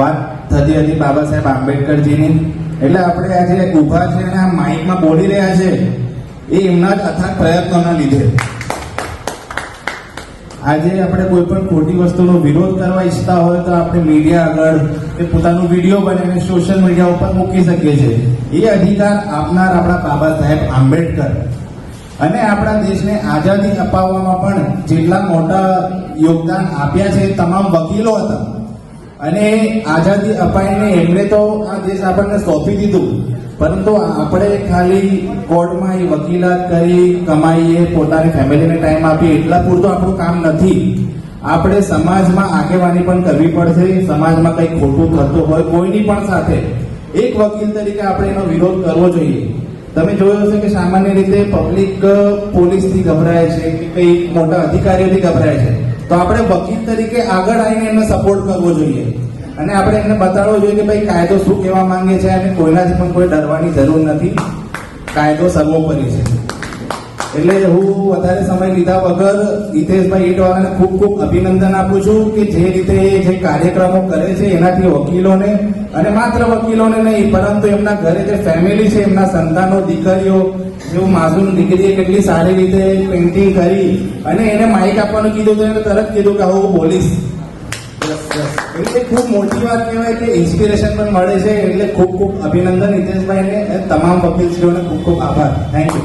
વાત થતી હતી બાબા સાહેબ આંબેડકરજીની. એટલે આપણે આજે ઊભા છે અને આ માઇકમાં બોલી રહ્યા છે, એ એમના જ અથાગ પ્રયત્નોના લીધે. આજે આપણે કોઈ પણ ખોટી વસ્તુનો વિરોધ કરવા ઈચ્છતા હોય તો આપણે મીડિયા આગળ કે પોતાનું વીડિયો બનાવીને સોશિયલ મીડિયા ઉપર મૂકી શકીએ છીએ. એ અધિકાર આપનાર આપણા બાબા સાહેબ આંબેડકર. અને આપણા દેશને આઝાદી અપાવવામાં પણ જેટલા મોટા યોગદાન આપ્યા છે એ તમામ વકીલો હતા. અને આઝાદી અપાઈને એમણે તો આ દેશ આપણને સોંપી દીધું. પરંતુ આપણે ખાલી કોર્ટમાં એ વકીલાત કરી, કમાઈએ, પોતાની ફેમિલીને ટાઈમ આપીએ, એટલા પૂરતું આપણું કામ નથી. આપણે સમાજમાં આગેવાની પણ કરવી પડશે, સમાજમાં કંઈક ખોટું થતું હોય, કોઈની પણ સાથે. એક વકીલ તરીકે આપણે એનો વિરોધ કરવો જોઈએ. તમે જોયું હશે કે સામાન્ય રીતે પબ્લિક પોલીસથી ગભરાય છે કે કંઈ મોટા અધિકારીઓથી ગભરાય છે. તો આપણે વકીલ તરીકે આગળ આવીને એમને સપોર્ટ કરવો જોઈએ. અને આપણે એમને બતાડવો જોઈએ કે ભાઈ, કાયદો શું કહેવા માંગે છે? અને કોઈનાથી પણ કોઈ ડરવાની જરૂર નથી. કાયદો સર્વોપરી છે. એટલે હું વધારે સમય લીધા વગર હિતેશભાઈ ઈટવાલાને ખૂબ ખૂબ અભિનંદન આપું છું કે જે રીતે એ જે કાર્યક્રમો કરે છે, એનાથી વકીલોને અને માત્ર વકીલોને નહીં, પરંતુ એમના ઘરે જે ફેમિલી છે, એમના સંતાનો, દીકરીઓ જેવું માસૂમ દીકરીએ કેટલી સારી રીતે પેઇન્ટિંગ કરી અને એને માઇક આપવાનું કીધું તો એને તરત કીધું કે હું બોલીશ. એટલે ખૂબ મોટી વાત કહેવાય કે ઇન્સ્પિરેશન પણ મળે છે, એટલે ખૂબ ખૂબ અભિનંદન હિતેશભાઈને તમામ વકીલશ્રીઓને ખૂબ ખૂબ આભાર. Thank you